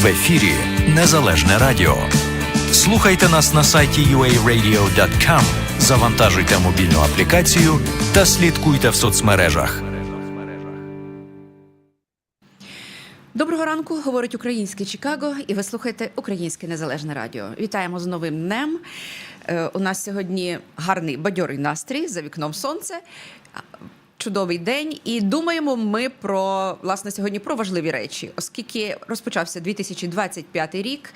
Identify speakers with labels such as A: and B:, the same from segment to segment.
A: В ефірі Незалежне Радіо. Слухайте нас на сайті uaradio.com, завантажуйте мобільну аплікацію та слідкуйте в соцмережах.
B: Доброго ранку, говорить українське Чикаго, і ви слухаєте Українське Незалежне Радіо. Вітаємо з новим днем. Е, У нас сьогодні гарний бадьорий настрій за вікном сонце. Чудовий день, і думаємо ми про власне сьогодні про важливі речі, оскільки розпочався 2025 рік.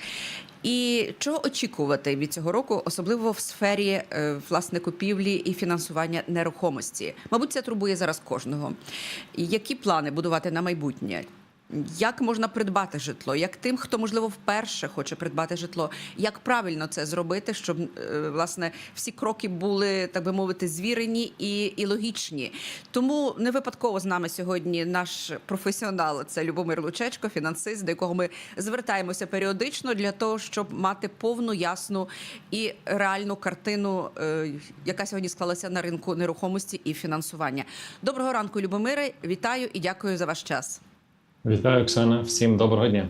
B: І чого очікувати від цього року, особливо в сфері е, власне купівлі і фінансування нерухомості? Мабуть, це турбує зараз кожного. Які плани будувати на майбутнє? Як можна придбати житло? Як тим, хто можливо вперше хоче придбати житло? Як правильно це зробити, щоб е, власне всі кроки були, так би мовити, звірені і, і логічні? Тому не випадково з нами сьогодні наш професіонал це Любомир Лучечко, фінансист, до якого ми звертаємося періодично для того, щоб мати повну, ясну і реальну картину, е, яка сьогодні склалася на ринку нерухомості і фінансування. Доброго ранку, Любомире. Вітаю і дякую за ваш час.
C: Вітаю, Оксана. Всім доброго дня.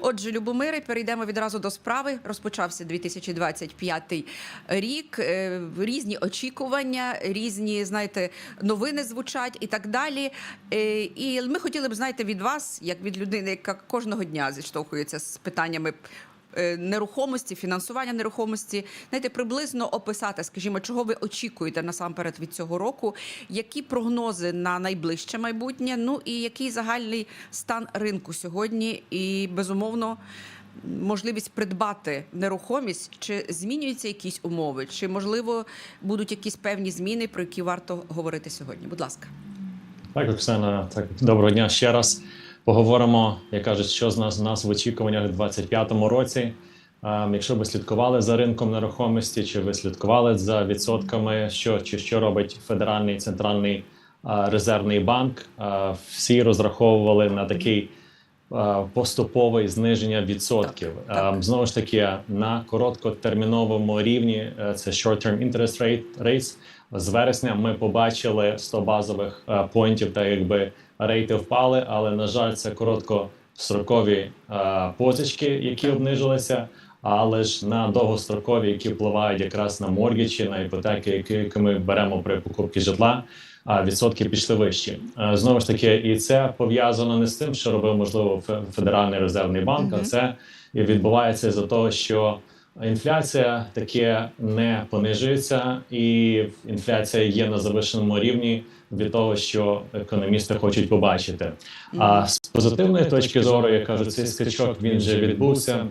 B: Отже, Любомире, перейдемо відразу до справи. Розпочався 2025 рік. Е, Різні очікування, різні, знаєте, новини звучать і так далі. Е, І ми хотіли б знаєте від вас, як від людини, яка кожного дня зіштовхується з питаннями. Е, Нерухомості, фінансування нерухомості, знаєте, приблизно описати, скажімо, чого ви очікуєте насамперед від цього року, які прогнози на найближче майбутнє, ну і який загальний стан ринку сьогодні, і безумовно можливість придбати нерухомість, чи змінюються якісь умови, чи можливо будуть якісь певні зміни, про які варто говорити сьогодні? Будь ласка.
C: Так, Оксана, так доброго дня ще раз. Поговоримо, як кажуть, що з нас, нас в очікуваннях у 2025 році. Якщо ви слідкували за ринком нерухомості, чи ви слідкували за відсотками, що чи що робить Федеральний центральний резервний банк, всі розраховували на такий поступове зниження відсотків.
B: Так, так.
C: Знову ж таки, на короткотерміновому рівні е, це short-term interest rate, rates, з вересня ми побачили 100 базових е, поінтів, та якби рейти впали, але на жаль, це короткострокові е, позички, які обнижилися. Але ж на довгострокові, які впливають якраз на моргічі, на іпотеки, які, ми беремо при покупці житла, а відсотки пішли вищі. Е, Знову ж таки, і це пов'язано не з тим, що робив можливо Федеральний резервний банк, а це відбувається за того, що інфляція таке не понижується, і інфляція є на завищеному рівні від того, що економісти хочуть побачити. А з позитивної точки зору, я кажу, цей скачок він вже відбувся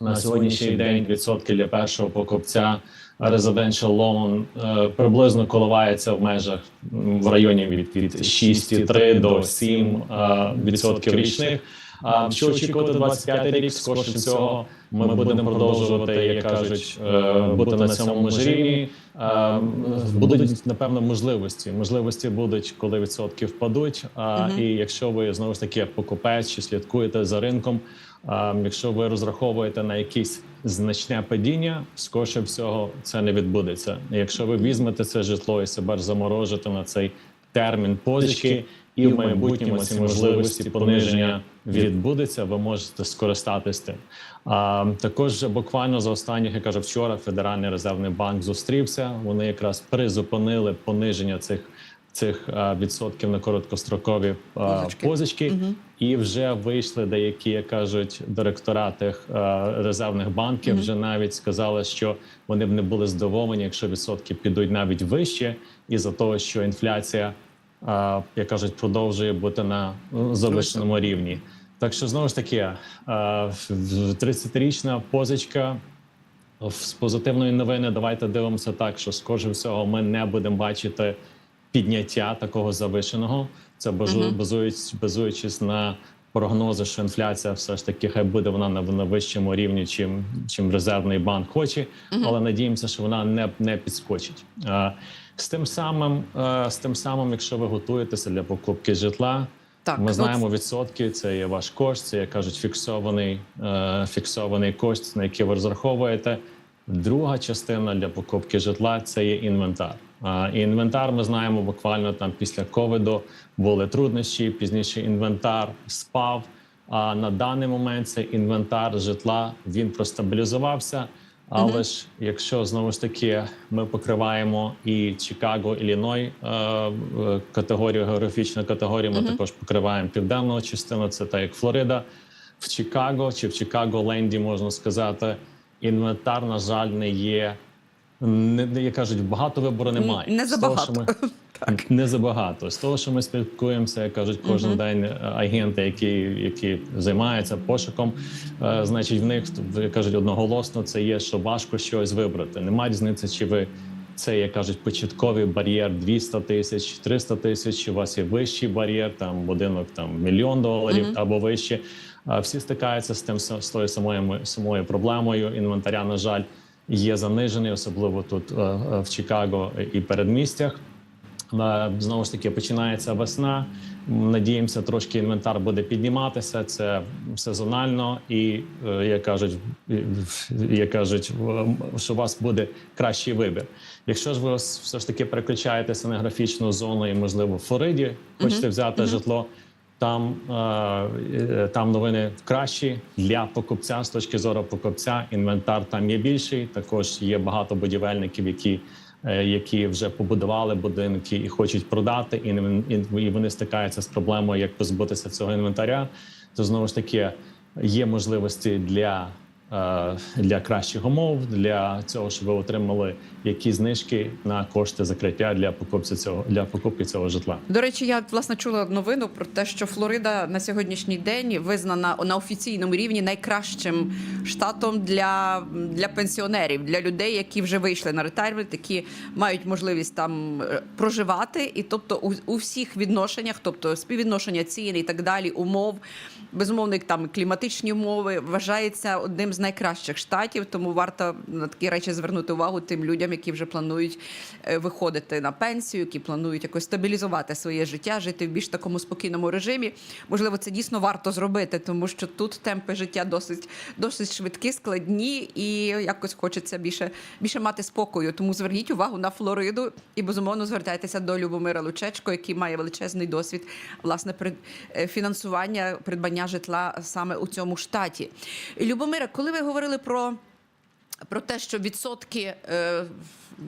C: на сьогоднішній день. Відсотки для першого покупця residential loan е, приблизно коливається в межах в районі від, від 6,3 до 7 е, відсотків річних. А що очікувати 25 рік? Скорше всього, ми будемо продовжувати, як кажуть, е, бути на цьому ж рівні. Е, Будуть напевно можливості. Можливості будуть, коли відсотки впадуть. А і якщо ви знову ж таки покупець чи слідкуєте за ринком, а, якщо ви розраховуєте на якесь значне падіння, скорше всього це не відбудеться. Якщо ви візьмете це житло і себе ж заморожите на цей термін позички, і в майбутньому ці можливості пониження відбудеться, ви можете скористатись тим. А також буквально за останніх, я кажу, вчора Федеральний резервний банк зустрівся. Вони якраз призупинили пониження цих. Цих відсотків на короткострокові
B: Позички.
C: позички,
B: Мгм.
C: і вже вийшли деякі, як кажуть, директора тих е, резервних банків.
B: Мгм.
C: Вже навіть сказали, що вони б не були здивовані, якщо відсотки підуть навіть вище, і за того, що інфляція, е, як кажуть, продовжує бути на завищеному рівні. Так що знову ж таки, е, в- 30-річна позичка. З позитивної новини, давайте дивимося так, що скорше всього ми не будемо бачити підняття такого завишеного. Це базуючись, базуючись на прогнози, що інфляція все ж таки хай буде вона на, на вищому рівні, чим, чим резервний банк хоче, але надіємося, що вона не, не підскочить. Е, З тим самим, е, з тим самим, якщо ви готуєтеся для покупки житла,
B: Так,
C: ми
B: ну,
C: знаємо відсотки. Це є ваш кошт, це як кажуть, фіксований, е, фіксований кошт, на який ви розраховуєте. Друга частина для покупки житла це є інвентар. А, і інвентар ми знаємо буквально там після ковіду були труднощі. Пізніше інвентар спав. А на даний момент цей інвентар житла він простабілізувався. Але ж якщо знову ж таки ми покриваємо і Чикаго, Ілліной е, категорію, географічну категорію, ми також покриваємо південну частину, це так як Флорида. В Чикаго чи в Чикаго Ленді можна сказати, інвентар, на жаль, не є. Не, не як кажуть, багато вибору немає.
B: Не
C: З того,
B: забагато.
C: ми- не забагато. З того, що ми спілкуємося, як кажуть, кожен день е, агенти, які, які займаються пошуком, е, значить, в них як кажуть одноголосно це є, що важко щось вибрати. Немає різниці, чи ви це, як кажуть, початковий бар'єр 200 тисяч, 300 тисяч, у вас є вищий бар'єр, там будинок там мільйон доларів або вище. Всі стикаються з тим з тою самою самою проблемою. Інвентаря, на жаль, є занижений, особливо тут е, е, в Чикаго і передмістях. Е, Знову ж таки починається весна. Надіємося, трошки інвентар буде підніматися. Це сезонально, і як кажуть, як кажуть, що у вас буде кращий вибір. Якщо ж ви все ж таки переключаєтеся на графічну зону і, можливо, в Флориді хочете взяти житло. Там, е, е, там новини кращі для покупця з точки зору покупця. Інвентар там є більший. Також є багато будівельників, які, е, які вже побудували будинки і хочуть продати, і, і, вони стикаються з проблемою, як позбутися цього інвентаря. То знову ж таки є можливості для, для кращих умов, для цього, щоб ви отримали якісь знижки на кошти закриття для покупця цього для покупки цього житла.
B: До речі, я власне чула новину про те, що Флорида на сьогоднішній день визнана на офіційному рівні найкращим штатом для, для пенсіонерів, для людей, які вже вийшли на ретайрмент, які мають можливість там е, проживати. І тобто у, у всіх відношеннях, тобто співвідношення цін і так далі, умов, безумовно, там кліматичні умови, вважається одним з найкращих штатів. Тому варто на такі речі звернути увагу тим людям, які вже планують е, виходити на пенсію, які планують якось стабілізувати своє життя, жити в більш такому спокійному режимі. Можливо, це дійсно варто зробити, тому що тут темпи життя досить досить швидкі, складні, і якось хочеться більше більше мати спокою. Тому зверніть увагу на Флориду і безумовно звертайтеся до Любомира Лучечко, який має величезний досвід власне прид- е, фінансування придбання житла саме у цьому штаті. Любомира, коли ви говорили про про те, що відсотки е,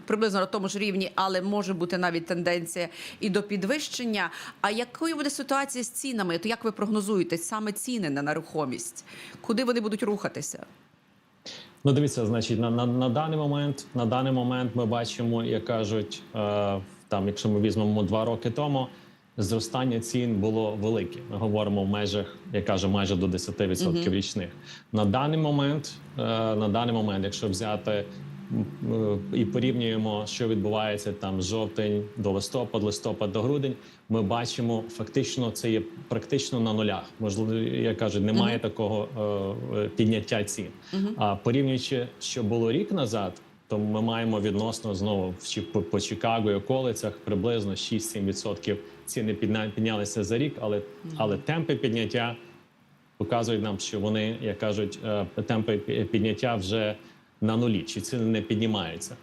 B: приблизно на тому ж рівні, але може бути навіть тенденція і до підвищення. А якою буде ситуація з цінами? То як ви прогнозуєте саме ціни на нерухомість? Куди вони будуть рухатися?
C: Ну, дивіться, значить, на, на, на даний момент, на даний момент ми бачимо, як кажуть, е, там, якщо ми візьмемо два роки тому, зростання цін було велике. Ми говоримо в межах, я кажу, майже до 10% річних. На даний момент, е, на даний момент, якщо взяти е, і порівнюємо, що відбувається там з жовтень до листопад, листопад до грудень, ми бачимо фактично це є практично на нулях. Можливо, я кажу, немає такого е, е, підняття цін. А порівнюючи, що було рік назад, то ми маємо відносно знову в по, по Чикаго і околицях приблизно 6-7% ціни піднялися за рік, але, але темпи підняття показують нам, що вони, як кажуть, е, темпи пі- підняття вже на нулі, чи ціни не піднімаються.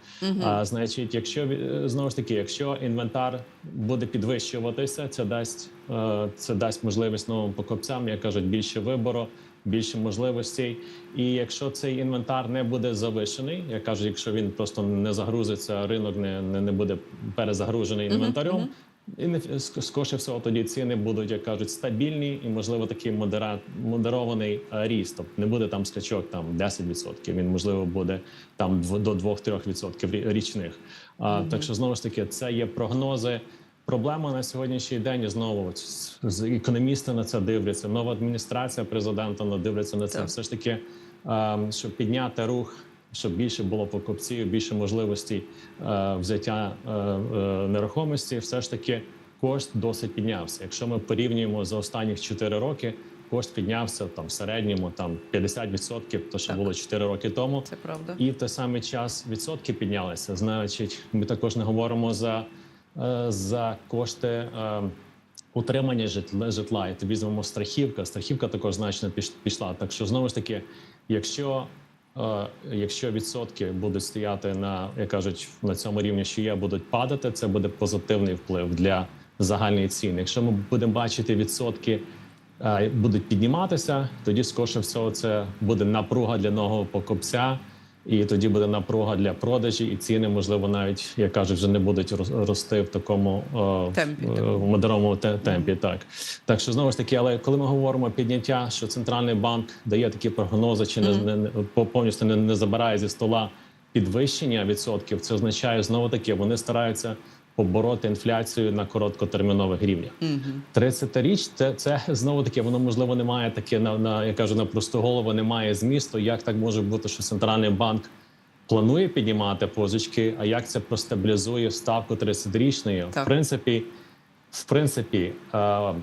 C: А, значить, якщо е, знову ж таки, якщо інвентар буде підвищуватися, це дасть е, це дасть можливість новим покупцям, як кажуть, більше вибору. Більше можливостей, і якщо цей інвентар не буде завишений, я кажу, якщо він просто не загрузиться, ринок не, не, не буде перезагружений інвентарем, і не ск- скоріше всього тоді ціни будуть, як кажуть, стабільні і можливо такий модера, модерований е, ріст. Тобто не буде там скачок там 10%, Він можливо буде там до 2-3% річних. А так що знову ж таки це є прогнози. Проблема на сьогоднішній день і знову економісти на це дивляться. Нова адміністрація президента на дивляться на це.
B: Так.
C: Все ж таки, е, щоб підняти рух щоб більше було покупців, більше можливостей е, взяття е, е, нерухомості, все ж таки кошт досить піднявся. Якщо ми порівнюємо за останні 4 роки, кошт піднявся там в середньому там 50%, то що
B: Так.
C: було 4 роки тому.
B: Це правда.
C: І в той самий час відсотки піднялися. Значить, ми також не говоримо за, е, за кошти. е, Утримання житла, житла, і тобі візьмемо страхівка. Страхівка також значно піш- пішла. Так що знову ж таки, якщо, якщо відсотки будуть стояти на як кажуть, на цьому рівні, що є, будуть падати, це буде позитивний вплив для загальної ціни. Якщо ми будемо бачити відсотки е, будуть підніматися, тоді скорше всього це буде напруга для нового покупця, і тоді буде напруга для продажі, і ціни, можливо, навіть як кажуть, вже не будуть рос- рости в такому е,
B: Темпі,
C: в модеровому те- темпі. Так. Так що знову ж таки, але коли ми говоримо підняття, що центральний банк дає такі прогнози, чи не, не, не по- повністю не, не забирає зі стола підвищення відсотків, це означає знову таки, вони стараються побороти інфляцію на короткотермінових рівнях. 30 річ це, це знову таки, воно можливо не має таке на, на я кажу на просту голову, немає змісту. Як так може бути, що центральний банк планує піднімати позички? А як це простабілізує ставку 30-річної? В принципі, в принципі, е,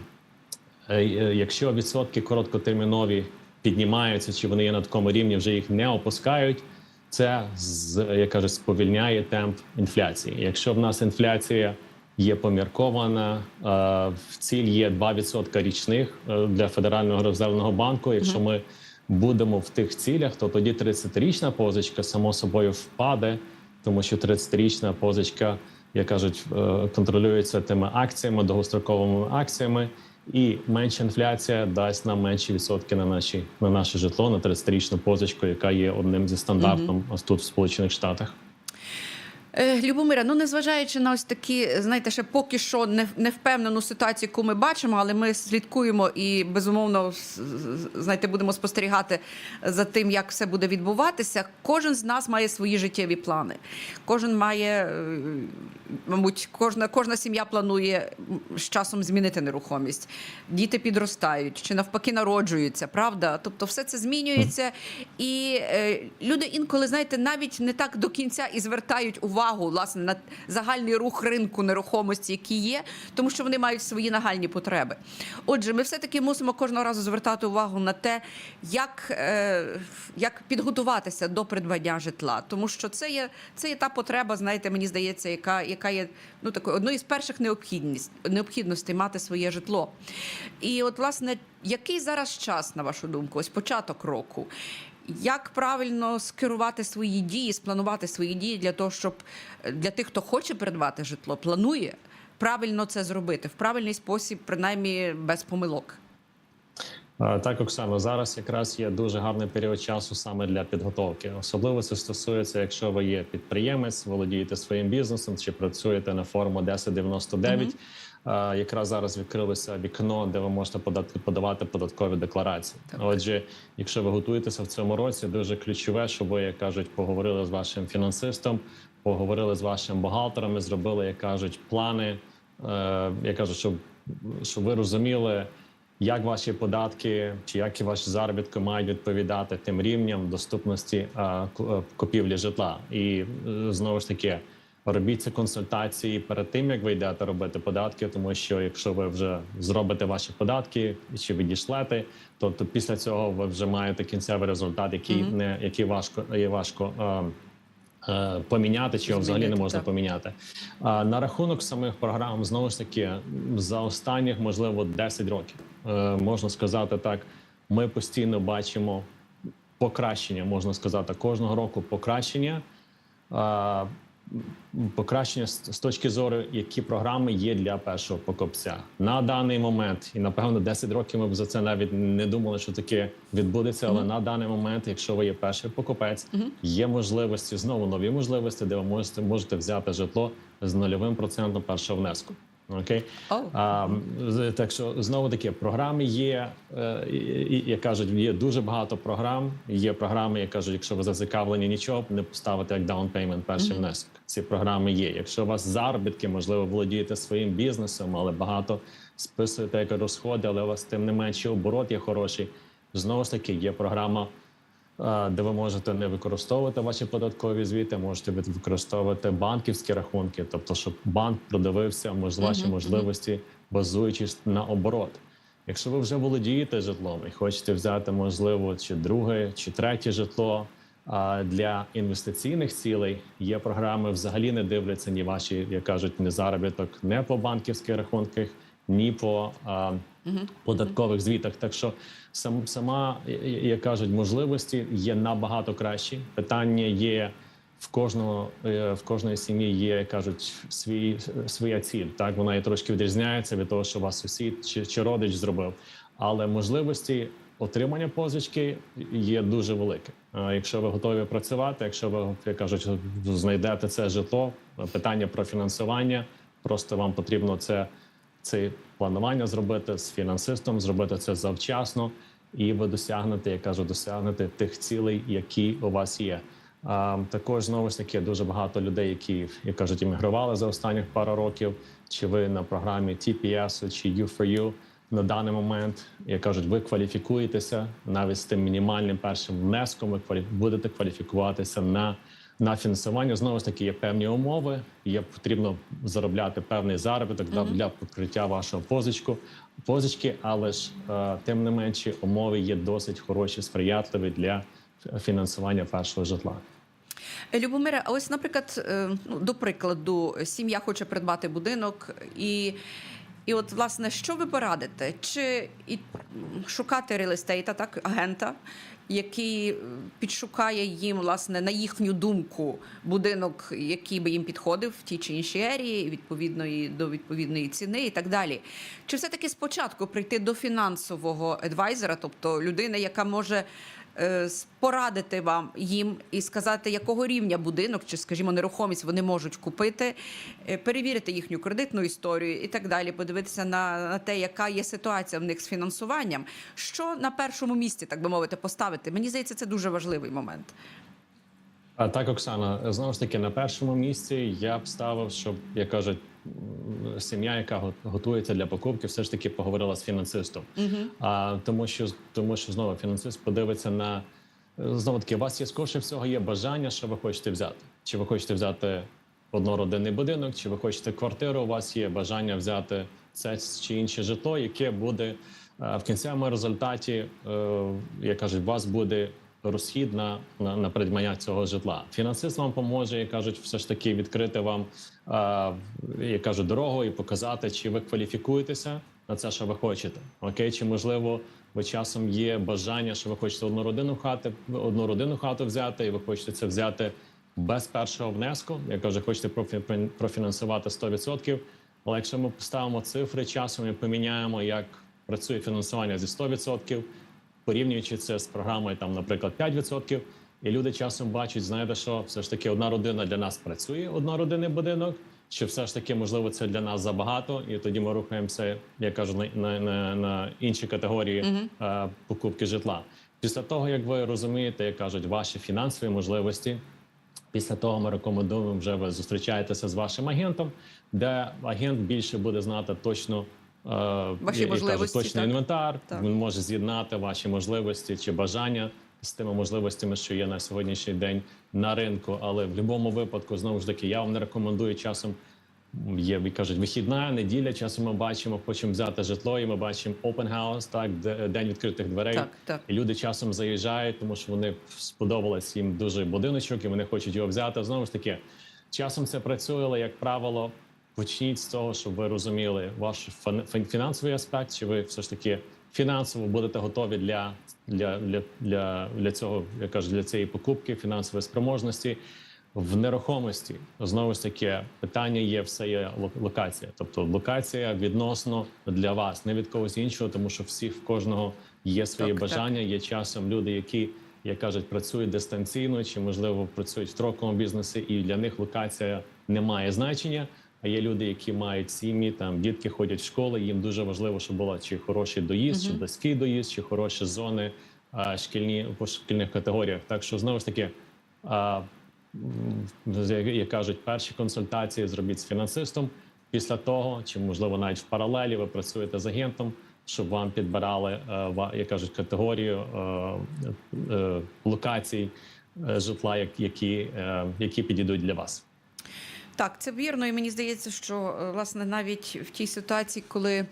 C: е, якщо відсотки короткотермінові піднімаються, чи вони є на такому рівні, вже їх не опускають. Це з як кажуть, сповільняє темп інфляції. Якщо в нас інфляція є поміркована, е, в ціль є 2% річних е, для федерального резервного банку. Якщо ми будемо в тих цілях, то тоді 30-річна позичка само собою впаде, тому що 30-річна позичка, як кажуть, е, контролюється тими акціями, довгостроковими акціями, і менша інфляція дасть нам менші відсотки на наші на наше житло на 30-річну позичку, яка є одним зі стандартом ось тут в Сполучених Штатах.
B: Е, Любомира, ну незважаючи на ось такі, знаєте, ще поки що не, не впевнену ситуацію, яку ми бачимо, але ми слідкуємо і безумовно знаєте, будемо спостерігати за тим, як все буде відбуватися. Кожен з нас має свої життєві плани. Кожен має, е, мабуть, кожна, кожна сім'я планує з часом змінити нерухомість. Діти підростають чи навпаки народжуються, правда? Тобто, все це змінюється, і е, люди інколи, знаєте, навіть не так до кінця і звертають увагу власне на загальний рух ринку нерухомості, який є, тому що вони мають свої нагальні потреби. Отже, ми все таки мусимо кожного разу звертати увагу на те, як, е, як підготуватися до придбання житла, тому що це є це є та потреба, знаєте, мені здається, яка, яка є ну такою одною з перших необхідність, необхідностей мати своє житло. І от, власне, який зараз час, на вашу думку, ось початок року? Як правильно скерувати свої дії, спланувати свої дії для того, щоб е, для тих, хто хоче придбати житло, планує правильно це зробити в правильний спосіб, принаймні без помилок.
C: Так, Оксано, зараз якраз є дуже гарний період часу саме для підготовки. Особливо це стосується, якщо ви є підприємець, володієте своїм бізнесом чи працюєте на форму 1099. Е, Якраз зараз відкрилося вікно, де ви можете подати подавати податкові декларації.
B: Так.
C: Отже, якщо ви готуєтеся в цьому році, дуже ключове, щоб ви, як кажуть, поговорили з вашим фінансистом, поговорили з вашим бухгалтером, і зробили, як кажуть, плани. Е, Я кажу, щоб, щоб ви розуміли як ваші податки чи як і ваші заробітки мають відповідати тим рівням доступності а, е, купівлі житла. І е, знову ж таки робіть консультації перед тим, як ви йдете робити податки, тому що якщо ви вже зробите ваші податки чи відійшлете, то, то після цього ви вже маєте кінцевий результат, який не який важко є важко. е, е, Поміняти чи його взагалі не можна
B: так.
C: поміняти. А на рахунок самих програм, знову ж таки, за останніх, можливо, 10 років е, можна сказати так. Ми постійно бачимо покращення, можна сказати, кожного року покращення. Покращення з точки зору, які програми є для першого покупця на даний момент, і напевно 10 років ми б за це навіть не думали, що таке відбудеться. Але на даний момент, якщо ви є перший покупець, є можливості знову нові можливості, де ви можете можете взяти житло з нульовим процентом першого внеску. Окей,
B: О.
C: а, так що знову таки програми є, е, як кажуть, є дуже багато програм. Є програми, як кажуть, якщо ви зацікавлені нічого, не поставити як down payment перший внесок. Ці програми є. Якщо у вас заробітки, можливо, володієте своїм бізнесом, але багато списуєте як розходи, але у вас тим не менше оборот є хороший. Знову ж таки, є програма де ви можете не використовувати ваші податкові звіти, можете використовувати банківські рахунки, тобто, щоб банк продивився ваші можливості, базуючись на оборот. Якщо ви вже володієте житлом і хочете взяти, можливо, чи друге, чи третє житло а, для інвестиційних цілей, є програми, взагалі не дивляться ні ваші, як кажуть, не заробіток, не по банківських рахунках, ні по а, податкових звітах. Так що сам сама, як кажуть, можливості є набагато кращі. Питання є в кожного е, в кожної сім'ї є, як кажуть, свій своя ціль. Так вона і трошки відрізняється від того, що вас сусід чи, чи родич зробив. але можливості отримання позички є дуже великі. Якщо ви готові працювати, якщо ви як кажуть, знайдете це житло, питання про фінансування, просто вам потрібно це, це планування зробити з фінансистом, зробити це завчасно, і ви досягнете, я кажу, досягнете тих цілей, які у вас є. А, також знову ж таки дуже багато людей, які як кажуть, іммігрували за останніх пару років. Чи ви на програмі TPS чи U4U на даний момент, як кажуть, ви кваліфікуєтеся навіть з тим мінімальним першим внеском. Ви будете кваліфікуватися на, на фінансування. Знову ж таки, є певні умови. Є потрібно заробляти певний заробіток для, для покриття вашого позичку позички, але ж е, тим не менше умови є досить хороші, сприятливі для фінансування першого житла.
B: Любомире, а ось, наприклад, е, ну, до прикладу, сім'я хоче придбати будинок, і, і от, власне, що ви порадите? Чи і шукати реалістейта, так, агента, який е, підшукає їм, власне, на їхню думку, будинок, який би їм підходив в тій чи іншій ерії, відповідно і до відповідної ціни і так далі. Чи все-таки спочатку прийти до фінансового адвайзера, тобто людини, яка може порадити вам їм і сказати, якого рівня будинок чи, скажімо, нерухомість вони можуть купити, е, перевірити їхню кредитну історію і так далі, подивитися на, на те, яка є ситуація в них з фінансуванням, що на першому місці, так би мовити, поставити. Мені здається, це дуже важливий момент.
C: А так, Оксана, знову ж таки, на першому місці я б ставив, щоб як кажуть, сім'я, яка готується для покупки, все ж таки поговорила з фінансистом. А тому, що тому, що знову фінансист подивиться на знову таки, у вас є скорше всього є бажання, що ви хочете взяти. Чи ви хочете взяти однородинний будинок, чи ви хочете квартиру? У вас є бажання взяти це чи інше житло, яке буде е, в кінцевому результаті, е, як кажуть, у вас буде розхід на, на, на придбання цього житла. Фінансист вам поможе, як кажуть, все ж таки відкрити вам е, кажуть, дорогу і показати, чи ви кваліфікуєтеся на це, що ви хочете. Окей, чи можливо ви часом є бажання, що ви хочете одну родину хати, одну родину хату взяти, і ви хочете це взяти без першого внеску. Я кажу, хочете профі- профінансувати 100%. Але якщо ми поставимо цифри часом і поміняємо, як працює фінансування зі 100%, порівнюючи це з програмою, там, наприклад, 5%, і люди часом бачать, знаєте, що все ж таки одна родина для нас працює, однородинний будинок, чи все ж таки можливо це для нас забагато, і тоді ми рухаємося, я кажу, на, на, на, на інші категорії е, покупки житла. Після того, як ви розумієте, як кажуть, ваші фінансові можливості. Після того ми рекомендуємо вже ви зустрічаєтеся з вашим агентом, де агент більше буде знати точно
B: Ваші
C: я- я кажу, точний
B: так.
C: інвентар.
B: Так.
C: Він може з'єднати ваші можливості чи бажання з тими можливостями, що є на сьогоднішній день на ринку. Але в будь-якому випадку, знову ж таки, я вам не рекомендую часом. Є, кажуть, вихідна неділя. Часом ми бачимо, хочемо взяти житло, і ми бачимо open house, так де- день відкритих дверей.
B: Так, так.
C: І люди часом заїжджають, тому що вони сподобалось їм дуже будиночок, і вони хочуть його взяти. Знову ж таки, часом це працює, але як правило, почніть з того, щоб ви розуміли ваш фін- фін- фінансовий аспект, чи ви все ж таки фінансово будете готові для, для, для, для, для цього, я кажу, для цієї покупки, фінансової спроможності. В нерухомості знову ж таки питання є все є ло- локація, тобто локація відносно для вас, не від когось іншого, тому що всіх в кожного є свої
B: Так, так.
C: бажання. Є часом люди, які як кажуть, працюють дистанційно чи можливо працюють в строковому бізнесі, і для них локація не має значення. А є люди, які мають сім'ї, там дітки ходять в школи. Їм дуже важливо, щоб була чи хороший доїзд, чи близький доїзд, чи хороші зони а, шкільні по шкільних категоріях. Так що знову ж таки. А, як як кажуть, перші консультації зробіть з фінансистом. Після того, чи можливо навіть в паралелі ви працюєте з агентом, щоб вам підбирали е, як кажуть, категорію е, е, локацій житла, як- які, які підійдуть для вас.
B: Так, це вірно, і мені здається, що е, власне навіть в тій ситуації, коли,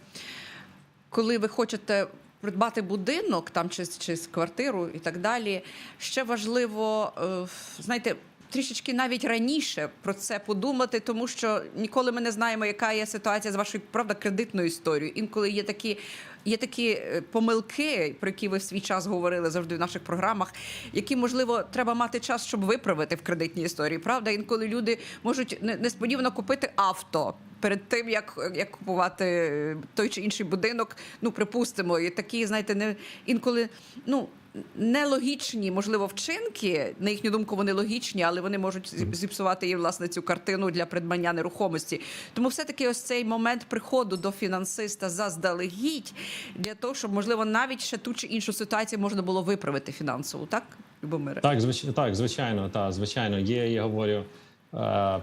B: коли ви хочете придбати будинок там чи, чи квартиру і так далі, ще важливо, е, знаєте. Трішечки навіть раніше про це подумати, тому що ніколи ми не знаємо, яка є ситуація з вашою правда кредитною історією. Інколи є такі, є такі е, помилки, про які ви в свій час говорили завжди в наших програмах, які можливо треба мати час, щоб виправити в кредитній історії. Правда, інколи люди можуть несподівано купити авто. перед тим, як, як купувати той чи інший будинок, ну припустимо, і такі, знаєте, не інколи ну. Нелогічні, можливо, вчинки, на їхню думку, вони логічні, але вони можуть зі- зіпсувати і власне цю картину для придбання нерухомості. Тому все-таки ось цей момент приходу до фінансиста заздалегідь для того, щоб можливо навіть ще ту чи іншу ситуацію можна було виправити фінансово, так Любомире?
C: Так, звич... так, звичайно, так, звичайно. Є, я говорю, е,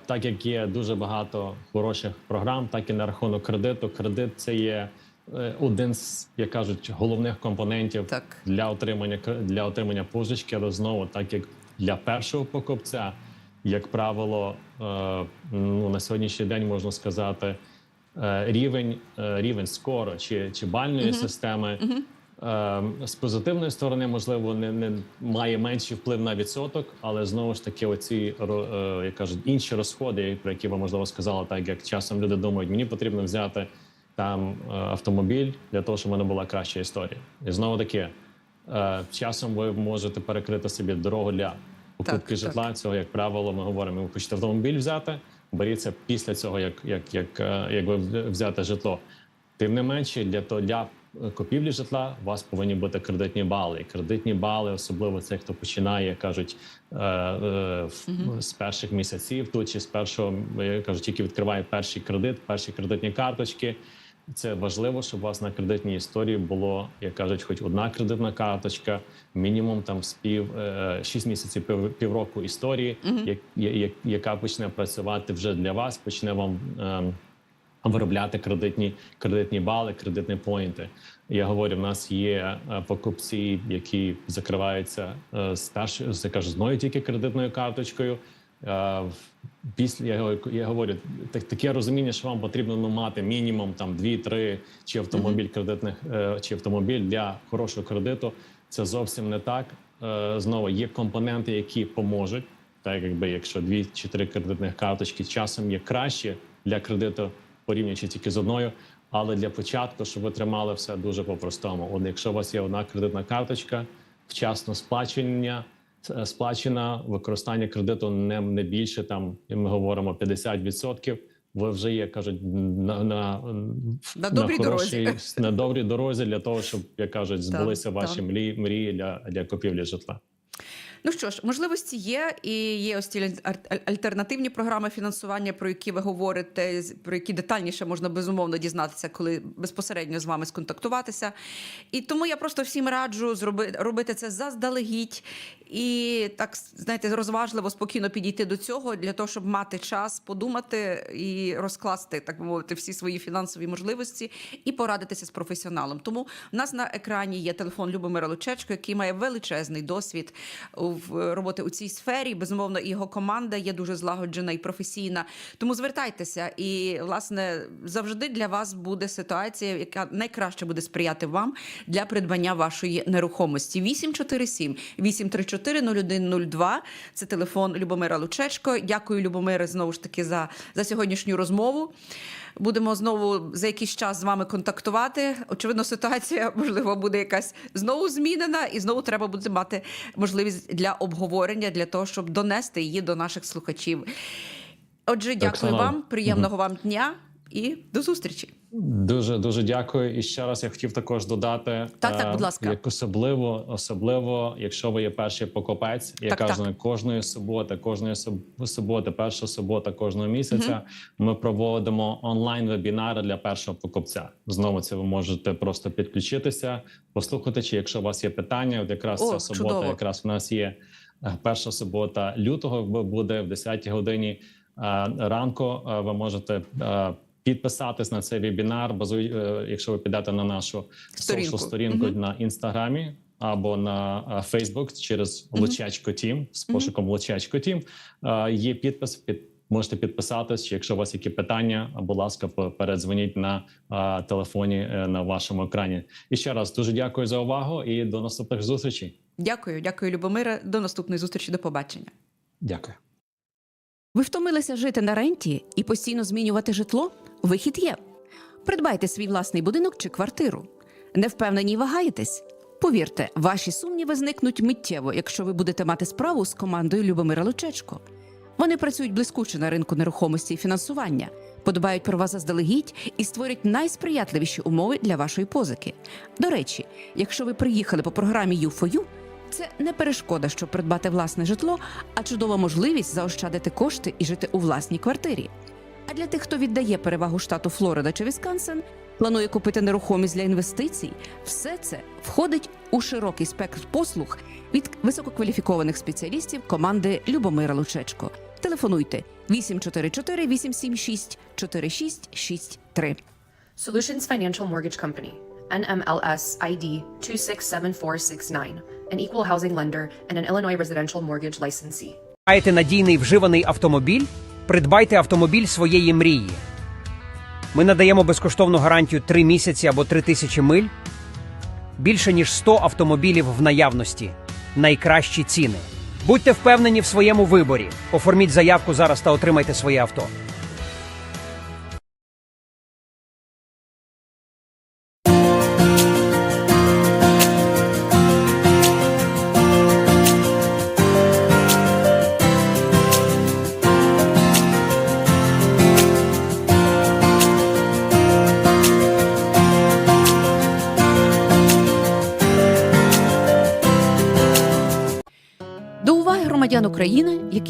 C: так як є дуже багато хороших програм, так і на рахунок кредиту. Кредит це є один з, як кажуть, головних компонентів
B: Так.
C: для отримання для отримання позички, але знову, так як для першого покупця, як правило, е, ну на сьогоднішній день можна сказати, е, рівень, е, рівень скоро чи, чи бальної системи. Е, З позитивної сторони, можливо, не, не має менший вплив на відсоток, але знову ж таки, оці е, як кажуть, інші розходи, про які ви можливо сказали, так як часом люди думають, мені потрібно взяти там е, автомобіль для того, щоб в мене була краща історія. І знову таки, е, часом ви можете перекрити собі дорогу для покупки
B: Так,
C: житла. Цього, як правило, ми говоримо, ви хочете автомобіль взяти, беріться після цього, як, як, як, е, як ви взяти житло. Тим не менше, для того для купівлі житла у вас повинні бути кредитні бали. І кредитні бали, особливо це, хто починає, кажуть е, е, в- з перших місяців, тут чи з першого я кажу, тільки відкриває перший кредит, перші кредитні карточки. Це важливо, щоб у вас на кредитній історії було, як кажуть, хоч одна кредитна карточка, мінімум там з пів е, шість місяців пів, півроку історії, як, я- яка почне працювати вже для вас, почне вам. ем, виробляти кредитні кредитні бали, кредитні поінти. Я говорю, в нас є е, покупці, які закриваються е, з першою, кажу, з одною тільки кредитною карточкою. Е, Після я, я говорю, так таке розуміння, що вам потрібно ну, мати мінімум там 2-3 чи автомобіль кредитних е, чи автомобіль для хорошого кредиту. Це зовсім не так. Е, Знову є компоненти, які поможуть. Так, якби якщо дві чи три кредитних карточки часом є краще для кредиту, порівнюючи тільки з одною. Але для початку, щоб ви тримали все дуже по-простому. От якщо у вас є одна кредитна карточка, вчасно сплачення, сплачена, використання кредиту не, не більше там, ми говоримо 50%, ви вже є, кажуть, на, на,
B: На добрій
C: хорошій-
B: дорозі.
C: на добрій дорозі для того, щоб як кажуть, збулися ваші
B: так.
C: мрії, мрії для, для купівлі житла.
B: Ну що ж, можливості є, і є ось ці аль- аль- альтернативні програми фінансування, про які ви говорите, про які детальніше можна безумовно дізнатися, коли безпосередньо з вами сконтактуватися. І тому я просто всім раджу зроби, робити це заздалегідь і так знаєте, розважливо, спокійно підійти до цього для того, щоб мати час подумати і розкласти, так мовити, всі свої фінансові можливості і порадитися з професіоналом. Тому в нас на екрані є телефон Любомира Лучечко, який має величезний досвід в роботи у цій сфері. Безумовно, його команда є дуже злагоджена і професійна. Тому звертайтеся, і власне завжди для вас буде ситуація, яка найкраще буде сприяти вам для придбання вашої нерухомості. 847 834 0102 – Це телефон Любомира Лучечко. Дякую, Любомире, знову ж таки за, за сьогоднішню розмову. Будемо знову за якийсь час з вами контактувати. Очевидно, ситуація можливо буде якась знову змінена, і знову треба буде мати можливість для обговорення для того, щоб донести її до наших слухачів. Отже, дякую вам, приємного вам дня і до зустрічі.
C: Дуже дуже дякую. І ще раз я хотів також додати
B: Так, так,
C: е,
B: будь ласка.
C: як особливо, особливо, якщо ви є перший покупець, я
B: Так,
C: кажу,
B: так.
C: кожної суботи, кожної суботи, перша субота кожного місяця. Ми проводимо онлайн вебінари для першого покупця. Знову це ви можете просто підключитися, послухати. Чи якщо у вас є питання, от якраз
B: О,
C: ця субота,
B: чудово.
C: якраз в нас є е, перша субота лютого. буде в 10 годині е, ранку. Ви можете. Підписатись на цей вебінар, базуй, е, якщо ви підете на нашу
B: Сторінку.
C: сторінку
B: Мгм.
C: на інстаграмі або на Facebook через Лучечко Тім з пошуком Лучечко Тім. Е, Є підпис. Під можете підписатись. Чи Якщо у вас які питання, будь ласка, передзвоніть на е, телефоні на вашому екрані. І ще раз дуже дякую за увагу і до наступних зустрічей.
B: Дякую, дякую, Любомире. До наступної зустрічі. До побачення.
C: Дякую.
B: Ви втомилися жити на ренті і постійно змінювати житло? Вихід є. Придбайте свій власний будинок чи квартиру. Не впевнені й вагаєтесь? Повірте, ваші сумніви зникнуть миттєво, якщо ви будете мати справу з командою Любомира Лучечко. Вони працюють блискуче на ринку нерухомості і фінансування, подбають про вас заздалегідь і створять найсприятливіші умови для вашої позики. До речі, якщо ви приїхали по програмі U4U, це не перешкода, щоб придбати власне житло, а чудова можливість заощадити кошти і жити у власній квартирі. Для тих, хто віддає перевагу штату Флорида чи Вісконсин, планує купити нерухомість для інвестицій, все це входить у широкий спектр послуг від висококваліфікованих спеціалістів команди Любомира Лучечко. Телефонуйте 844 876 4663.
D: Solutions Financial Mortgage Company, NMLS ID 267469, an equal housing lender and an Illinois residential mortgage licensee.
E: Маєте надійний вживаний автомобіль? Придбайте автомобіль своєї мрії. Ми надаємо безкоштовну гарантію 3 місяці або 3 тисячі миль. Більше ніж 100 автомобілів в наявності. Найкращі ціни. Будьте впевнені в своєму виборі. Оформіть заявку зараз та отримайте своє авто.